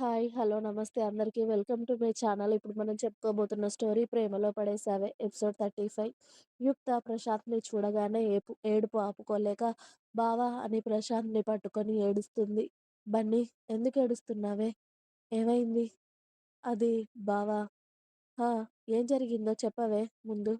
Hi. Hello. నమస్తే అందరికీ. Welcome to my channel. ఇప్పుడు మనం చెప్పుకోబోతున్న స్టోరీ 'ప్రేమలో పడేసావే' ఎపిసోడ్ 35 యుక్త ప్రశాంత్‌ని చూడగానే ఏపు ఏడుపు ఆపుకోలేక బావా అని ప్రశాంత్‌ని పట్టుకొని ఏడుస్తుంది. బన్నీ ఎందుకేడుస్తున్నావే? ఏమైంది? అది బావా హా! ఏం జరిగిందో చెప్పవే ముందు.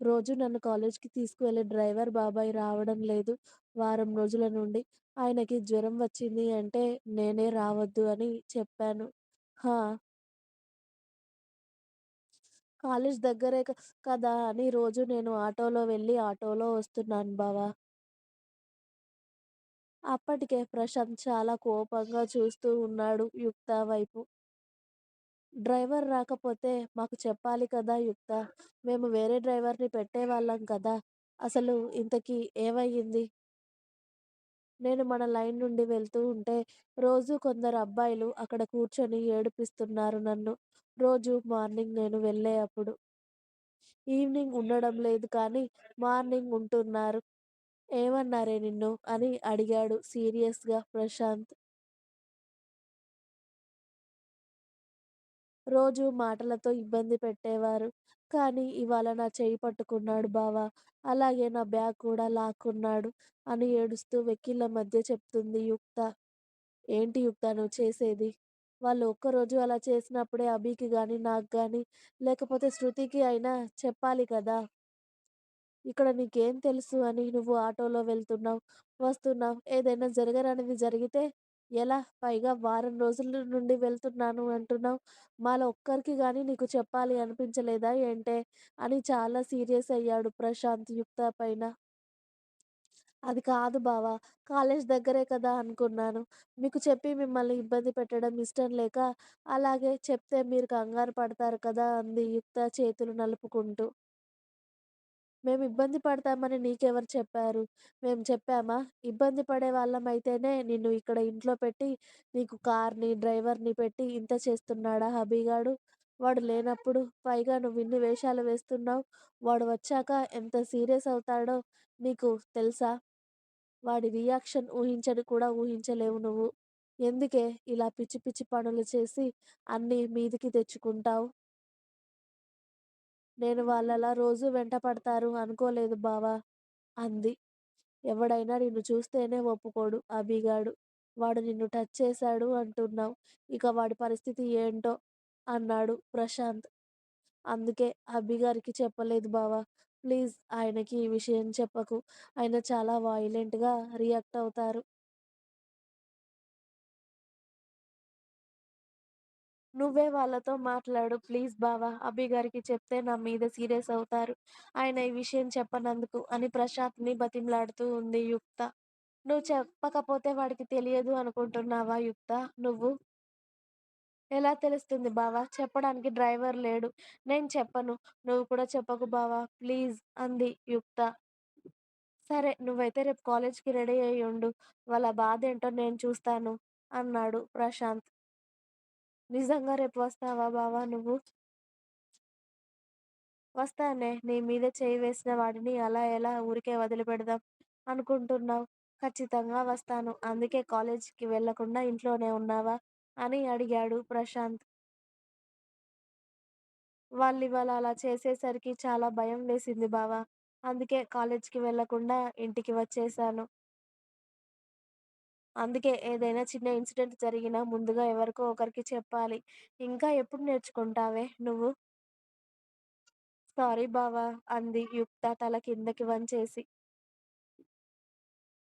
రోజు నన్ను కాలేజ్‌కి తీసుకువెళ్ళే డ్రైవర్ బాబాయ్ రావడం లేదు వారం రోజుల నుండి. ఆయనకి జ్వరం వచ్చింది అంటే నేనే రావద్దు అని చెప్పాను. హా! కాలేజ్ దగ్గరే క కదా అని రోజూ నేను ఆటోలో వెళ్ళి ఆటోలో వస్తున్నాను బావా. అప్పటికే ప్రశాంత్ చాలా కోపంగా చూస్తూ ఉన్నాడు యుక్త వైపు. డ్రైవర్ రాకపోతే మాకు చెప్పాలి కదా యుక్త. మేము వేరే డ్రైవర్‌ని పెట్టేవాళ్ళం కదా! అసలు ఇంతకీ ఏమయ్యింది? నేను మన లైన్ నుండి వెళ్తూ ఉంటే రోజు కొందరు అబ్బాయిలు అక్కడ కూర్చొని ఏడిపిస్తున్నారు నన్ను. రోజు మార్నింగ్ నేను వెళ్ళే అప్పుడు. ఈవినింగ్ ఉండడం లేదు కానీ మార్నింగ్ ఉంటున్నారు. ఏమన్నారే నిన్ను? అని అడిగాడు సీరియస్‌గా ప్రశాంత్. రోజు మాటలతో ఇబ్బంది పెట్టేవారు. కానీ ఇవాళ నా చేయి పట్టుకున్నాడు బావా అలాగే నా బ్యాగ్ కూడా లాక్కున్నాడు అని ఏడుస్తూ వెక్కిళ్ళ మధ్య చెప్తుంది యుక్త. ఏంటి యుక్త నువ్వు చేసేది? వాళ్ళు ఒక్కరోజు అలా చేసినప్పుడే అభికి కానీ నాకు కానీ లేకపోతే శృతికి అయినా చెప్పాలి కదా! ఇక్కడ నీకేం తెలుసు అని నువ్వు ఆటోలో వెళ్తున్నావు, వస్తున్నావు. ఏదైనా జరగరానిది జరిగితే ఎలా? పైగా వారం రోజుల నుండి వెళ్తున్నాను అంటున్నావు. మాలో ఒక్కరికి కానీ నీకు చెప్పాలి అనిపించలేదా ఏంటే? అని చాలా సీరియస్ అయ్యాడు ప్రశాంత్ యుక్త పైన. అది కాదు బావా కాలేజ్ దగ్గరే కదా అనుకున్నాను. మీకు చెప్పి మిమ్మల్ని ఇబ్బంది పెట్టడం ఇష్టం లేక అలాగే చెప్తే మీరు కంగారు పడతారు కదా అంది యుక్త చేతులు నలుపుకుంటూ. మేము ఇబ్బంది పడతామని నీకెవరు చెప్పారు? మేము చెప్పామా? ఇబ్బంది పడే వాళ్ళమైతేనే నిన్ను ఇక్కడ ఇంట్లో పెట్టి నీకు కార్‌ని, డ్రైవర్‌ని పెట్టి ఇంత చేస్తున్నాడా హబీగాడు వాడు లేనప్పుడు పైగా నువ్విన్ని వేషాలు వేస్తున్నావు. వాడు వచ్చాక ఎంత సీరియస్ అవుతాడో నీకు తెలుసా? వాడి రియాక్షన్ ఊహించను కూడా ఊహించలేవు నువ్వు. ఎందుకే ఇలా పిచ్చి పిచ్చి పనులు చేసి అన్నీ మీదికి తెచ్చుకుంటావు? నేను వాళ్ళలా రోజూ వెంటపడతారు అనుకోలేదు బావ అంది. ఎవడైనా నిన్ను చూస్తేనే ఒప్పుకోడు అభిగాడు. వాడు నిన్ను టచ్ చేశాడు అంటున్నావు. ఇక వాడి పరిస్థితి ఏంటో అన్నాడు ప్రశాంత్. అందుకే అభిగారికి చెప్పలేదు బావ. ప్లీజ్ ఆయనకి ఈ విషయం చెప్పకు. ఆయన చాలా వాయిలెంట్గా రియాక్ట్ అవుతారు. నువ్వే వాళ్ళతో మాట్లాడు ప్లీజ్ బావ. అభిగారికి చెప్తే నా మీద సీరియస్ అవుతారు. ఆయన ఈ విషయం చెప్పనందుకు అని ప్రశాంత్‌ని బతిమలాడుతూ ఉంది యుక్త. నువ్వు చెప్పకపోతే వాడికి తెలియదు అనుకుంటున్నావా యుక్త నువ్వు? ఎలా తెలుస్తుంది బావా చెప్పడానికి డ్రైవర్ లేడు. నేను చెప్పను. నువ్వు కూడా చెప్పకు బావా ప్లీజ్ అంది యుక్త. సరే నువ్వైతే రేపు కాలేజ్‌కి రెడీ అయ్యి ఉండు. వాళ్ళ బాధ ఏంటో నేను చూస్తాను అన్నాడు ప్రశాంత్. నిజంగా రేపు వస్తావా బావా నువ్వు? వస్తానే. నీ మీద చేయి వేసిన వాడిని అలా ఎలా ఊరికే వదిలిపెడదాం అనుకుంటున్నావు? ఖచ్చితంగా వస్తాను. అందుకే కాలేజ్‌కి వెళ్ళకుండా ఇంట్లోనే ఉన్నావా? అని అడిగాడు ప్రశాంత్. వాళ్ళు ఇవాళ అలా చేసేసరికి చాలా భయం వేసింది బావా అందుకే కాలేజ్‌కి వెళ్ళకుండా ఇంటికి వచ్చేసాను అందుకే ఏదైనా చిన్న ఇన్సిడెంట్ జరిగినా ముందుగా ఎవరికో ఒకరికి చెప్పాలి. ఇంకా ఎప్పుడు నేర్చుకుంటావే నువ్వు? సారీ బావా అంది యుక్త తల కిందకి వంచేసి.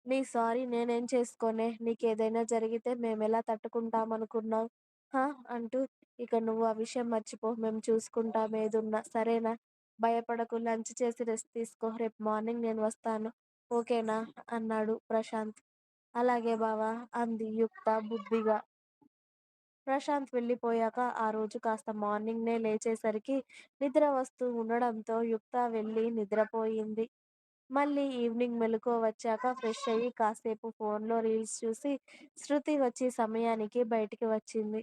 నీ సారీ నేనేం చేసుకోనే? నీకేదైనా జరిగితే మేమెలా తట్టుకుంటామనుకున్నావు? హా! అంటూ ఇక నువ్వు ఆ విషయం మర్చిపో. మేం చూసుకుంటాం ఏదున్నా. సరేనా? భయపడకు. లంచ్ చేసి రెస్ట్ తీసుకో. రేపు మార్నింగ్ నేను వస్తాను. ఓకేనా? అన్నాడు ప్రశాంత్. అలాగే బావా అంది యుక్త బుద్ధిగా. ప్రశాంత్ వెళ్ళిపోయాక ఆ రోజు కాస్త మార్నింగ్‌నే లేచేసరికి నిద్ర వస్తూ ఉండడంతో యుక్త వెళ్ళి నిద్రపోయింది. మళ్ళీ ఈవినింగ్ మెలకువ వచ్చాక ఫ్రెష్ అయ్యి కాసేపు ఫోన్‌లో రీల్స్ చూసి శృతి వచ్చి సమయానికి బయటికి వచ్చింది.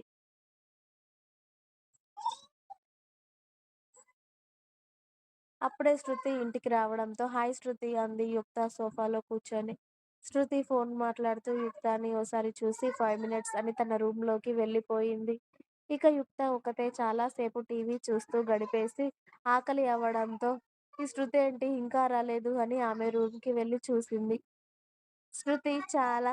అప్పుడే శృతి ఇంటికి రావడంతో హాయ్ శృతి అంది యుక్త సోఫాలో కూర్చొని. శృతి ఫోన్ మాట్లాడుతూ యుక్తాని ఓసారి చూసి ఫైవ్ మినిట్స్ అని తన రూమ్‌లోకి వెళ్ళిపోయింది. ఇక యుక్త ఒకటే చాలా సేపు టీవీ చూస్తూ గడిపేసి ఆకలి అవ్వడంతో ఈ శృతి ఏంటి ఇంకా రాలేదు అని ఆమె రూమ్‌కి వెళ్ళి చూసింది. శృతి చాలా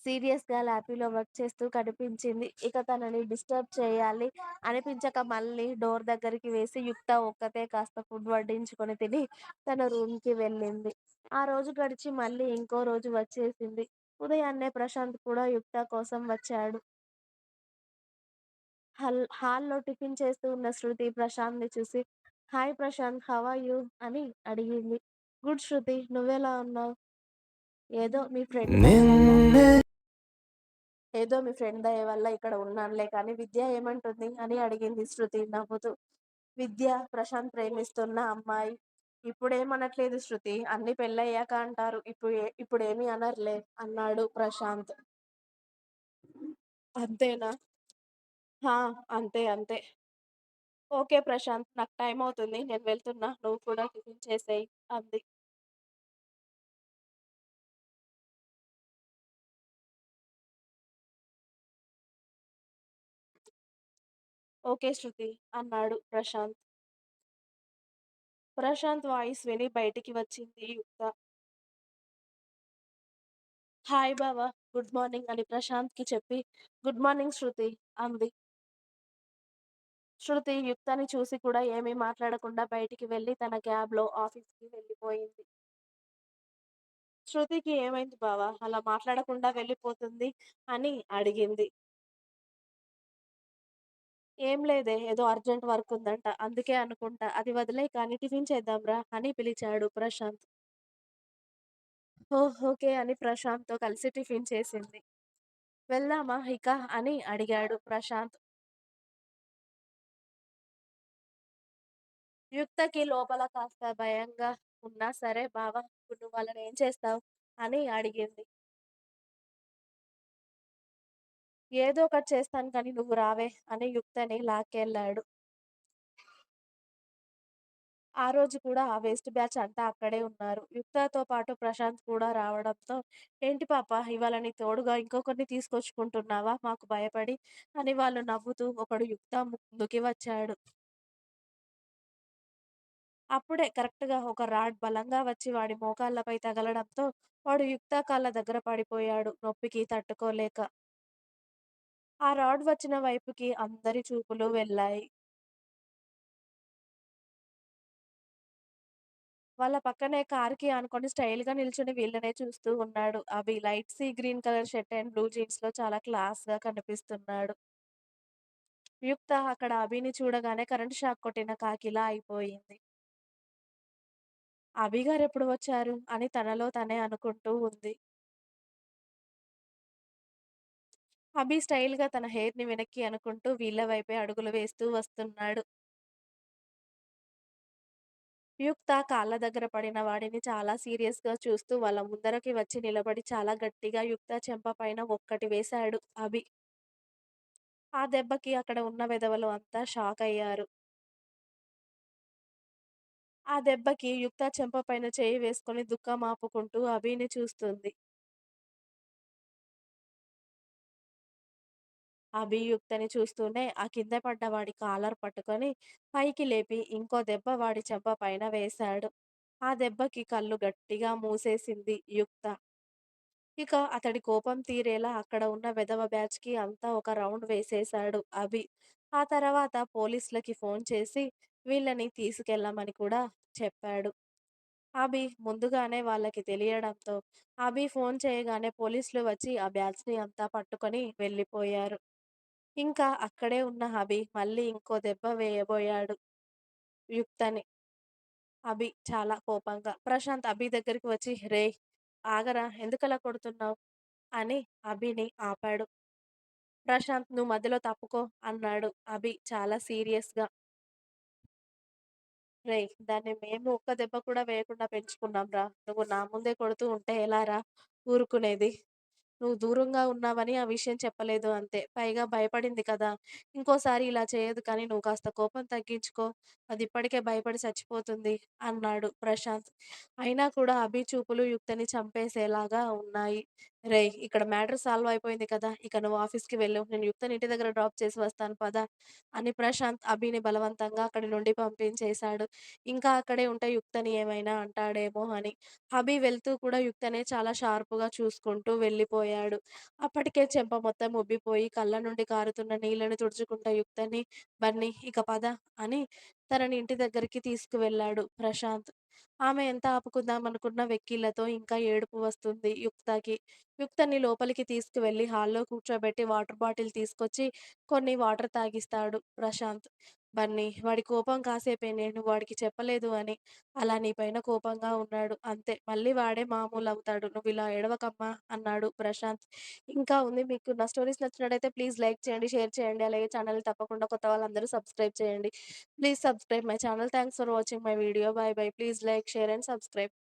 సీరియస్‌గా ల్యాపీలో వర్క్ చేస్తూ కనిపించింది. ఇక తనని డిస్టర్బ్ చేయాలి అనిపించక మళ్ళీ డోర్ దగ్గరికి వేసి యుక్త ఒక్కతే కాస్త ఫుడ్ వడ్డించుకొని తిని తన రూమ్‌కి వెళ్ళింది. ఆ రోజు గడిచి మళ్ళీ ఇంకో రోజు వచ్చేసింది. ఉదయాన్నే ప్రశాంత్ కూడా యుక్త కోసం వచ్చాడు. హల్ హాల్‌లో టిఫిన్ చేస్తూ ఉన్న శృతి ప్రశాంత్‌ని చూసి hi Prashant how are you? అని అడిగింది. గుడ్ శృతి నువ్వెలా ఉన్నావు? ఏదో మీ ఫ్రెండ్ ఏదో మీ ఫ్రెండ్ దయ వల్ల ఇక్కడ ఉన్నానులే కానీ విద్య ఏమంటుంది? అని అడిగింది శృతి నవ్వుతూ. విద్య ప్రశాంత్ ప్రేమిస్తున్న అమ్మాయి. ఇప్పుడేమనట్లేదు శృతి. అన్ని పెళ్ళయ్యాక అంటారు. ఇప్పుడు ఏ ఇప్పుడేమీ అనర్లే అన్నాడు ప్రశాంత్. అంతేనా? హా! అంతే అంతే. ఓకే ప్రశాంత్ నాకు టైం అవుతుంది. నేను వెళ్తున్నా. నువ్వు కూడా టిఫిన్ చేసేయి అంది. ఓకే శృతి అన్నాడు ప్రశాంత్. ప్రశాంత్ వాయిస్ విని బయటికి వచ్చింది యుక్త. హాయ్ బావ గుడ్ మార్నింగ్ అని ప్రశాంత్‌కి చెప్పి గుడ్ మార్నింగ్ శృతి అంది. శృతి యుక్తని చూసి కూడా ఏమీ మాట్లాడకుండా బయటికి వెళ్ళి తన క్యాబ్‌లో ఆఫీస్‌కి వెళ్ళిపోయింది. శృతికి ఏమైంది బావ అలా మాట్లాడకుండా వెళ్ళిపోతుంది అని అడిగింది. ఏం లేదే ఏదో అర్జెంట్ వర్క్ ఉందంట. అందుకే అనుకుంటా. అది వదిలే కానీ టిఫిన్ చేద్దాంరా అని పిలిచాడు ప్రశాంత్. ఓహ్! ఓకే అని ప్రశాంత్‌తో కలిసి టిఫిన్ చేసింది. వెళ్దామా ఇక అని అడిగాడు ప్రశాంత్. యుక్తకి లోపల కాస్త భయంగా ఉన్నా సరే బావ నువ్వు వాళ్ళని ఏం చేస్తావు? అని అడిగింది. ఏదో ఒకటి చేస్తాను కానీ నువ్వు రావే అని యుక్తని లాక్కెళ్ళాడు. ఆ రోజు కూడా ఆ వేస్ట్ బ్యాచ్ అంతా అక్కడే ఉన్నారు. యుక్తతో పాటు ప్రశాంత్ కూడా రావడంతో ఏంటి పాప ఇవాళ నీ తోడుగా ఇంకొకరిని తీసుకొచ్చుకుంటున్నావా మాకు భయపడి? అని వాళ్ళు నవ్వుతూ ఒకడు యుక్త ముందుకి వచ్చాడు. అప్పుడే కరెక్ట్‌గా ఒక రాడ్ బలంగా వచ్చి వాడి మోకాళ్ళపై తగలడంతో వాడు యుక్త కాళ్ళ దగ్గర పడిపోయాడు నొప్పికి తట్టుకోలేక. ఆ రాడ్ వచ్చిన వైపుకి అందరి చూపులు వెళ్ళాయి. వాళ్ళ పక్కనే కార్‌కి ఆనుకొని స్టైల్‌గా నిల్చొని వీళ్ళనే చూస్తూ ఉన్నాడు అవి light sea green colour shirt and blue జీన్స్‌లో చాలా క్లాస్‌గా కనిపిస్తున్నాడు. యుక్త అక్కడ అభిని చూడగానే కరెంట్ షాక్ కొట్టిన కాకిలా అయిపోయింది. అభి గారెప్పుడు వచ్చారు? అని తనలో తనే అనుకుంటూ ఉంది. అభి స్టైల్‌గా తన హెయిర్‌ని వెనక్కి అనుకుంటూ వీళ్ళ వైపే అడుగులు వేస్తూ వస్తున్నాడు. యుక్త కాళ్ళ దగ్గర పడిన వాడిని చాలా సీరియస్‌గా చూస్తూ వాళ్ళ ముందరకి వచ్చి నిలబడి చాలా గట్టిగా యుక్త చెంప పైన ఒక్కటి వేశాడు అభి. ఆ దెబ్బకి అక్కడ ఉన్న వెధవలు అంతా షాకయ్యారు. ఆ దెబ్బకి యుక్త చెంప పైన చేయి వేసుకొని దుఃఖం ఆపుకుంటూ అభిని చూస్తుంది. అభియుక్తని చూస్తూనే ఆ కింద పడ్డ వాడి కాలర్ పట్టుకొని పైకి లేపి ఇంకో దెబ్బ వాడి చెంప పైన వేశాడు. ఆ దెబ్బకి కళ్ళు గట్టిగా మూసేసింది యుక్త. ఇక అతడి కోపం తీరేలా అక్కడ ఉన్న వెధవ బ్యాచ్‌కి అంతా ఒక రౌండ్ వేసేశాడు అభి. ఆ తర్వాత పోలీసులకి ఫోన్ చేసి వీళ్ళని తీసుకెళ్ళమని కూడా చెప్పాడు. అభి ముందుగానే వాళ్ళకి తెలియడంతో అభి ఫోన్ చేయగానే పోలీసులు వచ్చి ఆ బ్యాచ్‌ని అంతా పట్టుకొని వెళ్ళిపోయారు. ఇంకా అక్కడే ఉన్న అభి మళ్ళీ ఇంకో దెబ్బ వేయబోయాడు యుక్తని. అభి చాలా కోపంగా. ప్రశాంత్ అభి దగ్గరికి వచ్చి రేయ్! ఆగరా ఎందుకలా కొడుతున్నావు? అని అభిని ఆపాడు. ప్రశాంత్ నువ్వు మధ్యలో తప్పుకో అన్నాడు అభి చాలా సీరియస్‌గా. రేయ్! దాన్ని మేము ఒక్క దెబ్బ కూడా వేయకుండా పెంచుకున్నాంరా. నువ్వు నా ముందే కొడుతూ ఉంటే ఎలారా ఊరుకునేది? నువ్వు దూరంగా ఉన్నావని ఆ విషయం చెప్పలేదు అంతే. పైగా భయపడింది కదా! ఇంకోసారి ఇలా చేయదు కానీ నువ్వు కాస్త కోపం తగ్గించుకో. అది ఇప్పటికే భయపడి చచ్చిపోతుంది" అన్నాడు ప్రశాంత్. అయినా కూడా అభి చూపులు యుక్తని చంపేసేలాగా ఉన్నాయి. "రేయ్! ఇక్కడ మ్యాటర్ సాల్వ్ అయిపోయింది కదా! ఇక నువ్వు ఆఫీస్‌కి వెళ్ళు. నేను యుక్తని ఇంటి దగ్గర డ్రాప్ చేసి వస్తాను పద" అని ప్రశాంత్ అభిని బలవంతంగా అక్కడి నుండి పంపించేశాడు. ఇంకా అక్కడే ఉంటే యుక్తని ఏమైనా అంటాడేమో అని. అభి వెళ్తూ కూడా యుక్తనే చాలా షార్ప్‌గా చూసుకుంటూ వెళ్ళిపోయాడు. అప్పటికే చెంప మొత్తం ఉబ్బిపోయి కళ్ళ నుండి కారుతున్న నీళ్ళని తుడుచుకుంట యుక్తని, "బన్నీ ఇక పద" అని తనని ఇంటి దగ్గరికి తీసుకువెళ్ళాడు ప్రశాంత్. ఆమె ఎంత ఆపుకుందామనుకున్నా వెక్కిళ్ళతో ఇంకా ఏడుపు వస్తుంది యుక్తకి. యుక్తని లోపలికి తీసుకువెళ్ళి హాల్‌లో కూర్చోబెట్టి వాటర్ బాటిల్ తీసుకొచ్చి కొన్ని వాటర్ తాగిస్తాడు ప్రశాంత్. "బన్నీ వాడి కోపం కాసేపే నేను వాడికి చెప్పలేదు అని. అలా నీ పైన కోపంగా ఉన్నాడు. అంతే మళ్ళీ వాడే మామూలు అవుతాడు నువ్వు ఇలా ఎడవకమ్మా అన్నాడు ప్రశాంత్. ఇంకా ఉంది. మీకు నా స్టోరీస్ నచ్చినట్టయితే ప్లీజ్ లైక్ చేయండి, షేర్ చేయండి. అలాగే ఛానల్ తప్పకుండా కొత్త వాళ్ళందరూ సబ్స్క్రైబ్ చేయండి. Please subscribe my channel. Thanks for watching my video. Bye bye. Please like, share and subscribe.